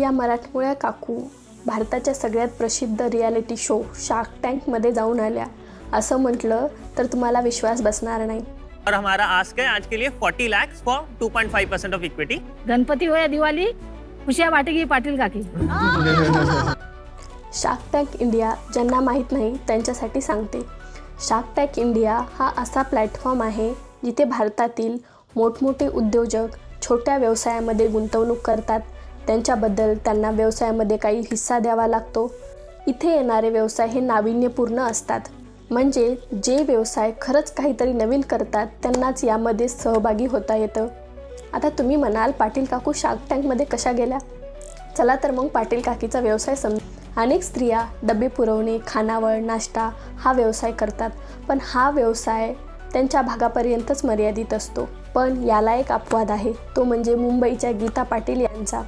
या मराठमोळ्या काकू भारताच्या सगळ्यात प्रसिद्ध रियालिटी शो शार्क टँकमध्ये जाऊन आल्या. असं म्हटलं तर तुम्हाला विश्वास बसणार नाही. और हमारा आस्क है आज के लिए 40 lakhs for 2.5 percent of equity Ganpati हो या दिवाळी खुशिया वाटेगी पाटील काकी. शार्क टँक इंडिया ज्यांना माहीत नाही त्यांच्यासाठी सांगते. शार्क टँक इंडिया हा असा प्लॅटफॉर्म आहे जिथे भारतातील मोठमोठे उद्योजक छोट्या व्यवसायामध्ये गुंतवणूक करतात त्यांच्याबद्दल त्यांना व्यवसायामध्ये काही हिस्सा द्यावा लागतो. इथे येणारे व्यवसाय हे नाविन्यपूर्ण असतात. म्हणजे जे व्यवसाय खरंच काहीतरी नवीन करतात त्यांनाच यामध्ये सहभागी होता येतं. आता तुम्ही म्हणाल पाटील काकू शार्क टँकमध्ये कशा गेल्या? चला तर मग पाटील काकीचा व्यवसाय सम अनेक स्त्रिया डबे पुरवणे खानावळ नाश्ता हा व्यवसाय करतात. पण हा व्यवसाय त्यांच्या भागापर्यंतच मर्यादित असतो. पण याला एक अपवाद आहे. तो म्हणजे मुंबईच्या गीता पाटील यांचा.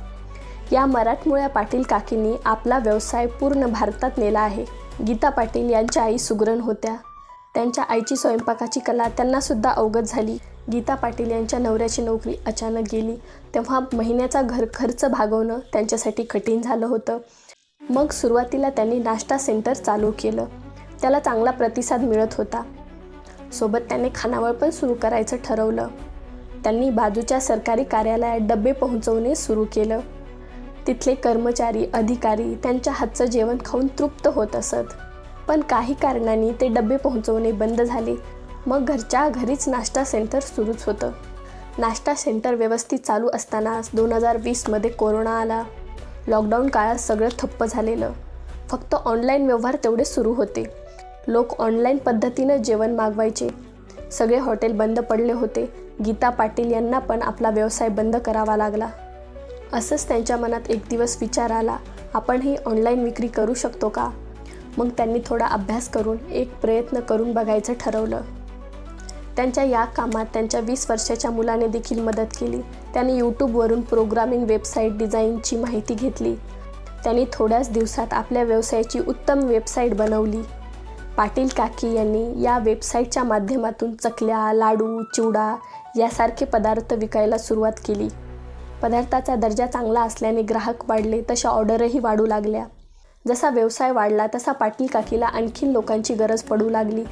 या मराठमोळ्या पाटील काकींनी आपला व्यवसाय पूर्ण भारतात नेला आहे. गीता पाटील यांच्या आई सुगरण होत्या. त्यांच्या आईची स्वयंपाकाची कला त्यांनासुद्धा अवगत झाली. गीता पाटील यांच्या नवऱ्याची नोकरी अचानक गेली. तेव्हा महिन्याचा घर खर्च भागवणं त्यांच्यासाठी कठीण झालं होतं. मग सुरुवातीला त्यांनी नाश्ता सेंटर चालू केलं. त्याला चांगला प्रतिसाद मिळत होता. सोबत त्याने खानावळ पण सुरू करायचं ठरवलं. त्यांनी बाजूच्या सरकारी कार्यालयात डबे पोहोचवणे सुरू केलं. तिथले कर्मचारी अधिकारी त्यांच्या हातचं जेवण खाऊन तृप्त होत असत. पण काही कारणांनी ते डबे पोहोचवणे बंद झाले. मग घरच्या घरीच नाश्ता सेंटर सुरूच होतं. नाश्ता सेंटर व्यवस्थित चालू असतानाच दोन हजार वीसमध्ये कोरोना आला. लॉकडाऊन काळात सगळं ठप्प झालेलं. फक्त ऑनलाईन व्यवहार तेवढे सुरू होते. लोक ऑनलाईन पद्धतीनं जेवण मागवायचे. सगळे हॉटेल बंद पडले होते. गीता पाटील यांना पण आपला व्यवसाय बंद करावा लागला. असंच त्यांच्या मनात एक दिवस विचार आला आपण ही ऑनलाईन विक्री करू शकतो का? मग त्यांनी थोडा अभ्यास करून एक प्रयत्न करून बघायचं ठरवलं. त्यांच्या या कामात त्यांच्या वीस वर्षाच्या मुलाने देखील मदत केली. त्याने यूट्यूबवरून प्रोग्रामिंग वेबसाईट डिझाईनची माहिती घेतली. त्यांनी थोड्याच दिवसात आपल्या व्यवसायाची उत्तम वेबसाईट बनवली. पाटील काकी यांनी या वेबसाईटच्या माध्यमातून चकल्या लाडू चिवडा यासारखे पदार्थ विकायला सुरुवात केली. पदार्थाचा दर्जा चांगला असल्याने ग्राहक वाढले तशा ऑर्डरही वाढू लागल्या. जसा व्यवसाय वाढला तसा पाटील काकीला आणखीन लोकांची गरज पडू लागली.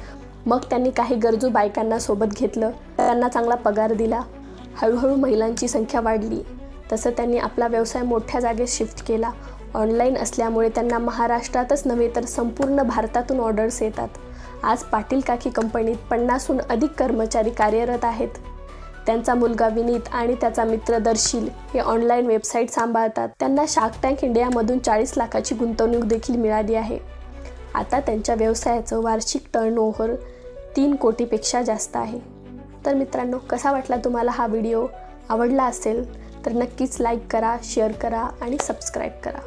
मग त्यांनी काही गरजू बायकांना सोबत घेतलं. त्यांना चांगला पगार दिला. हळूहळू महिलांची संख्या वाढली. तसं त्यांनी आपला व्यवसाय मोठ्या जागेत शिफ्ट केला. ऑनलाईन असल्यामुळे त्यांना महाराष्ट्रातच नव्हे तर संपूर्ण भारतातून ऑर्डर्स येतात. आज पाटील काकी कंपनीत पन्नासहून अधिक कर्मचारी कार्यरत आहेत. त्यांचा मुलगा विनीत आणि त्याचा मित्र दर्शील हे ऑनलाईन वेबसाईट सांभाळतात. त्यांना शार्क टँक इंडियामधून चाळीस लाखाची गुंतवणूक देखील मिळाली आहे. आता त्यांच्या व्यवसायाचं वार्षिक टर्नओव्हर तीन कोटीपेक्षा जास्त आहे. तर मित्रांनो कसा वाटला तुम्हाला हा व्हिडिओ आवडला असेल तर नक्कीच लाईक करा शेअर करा आणि सबस्क्राईब करा.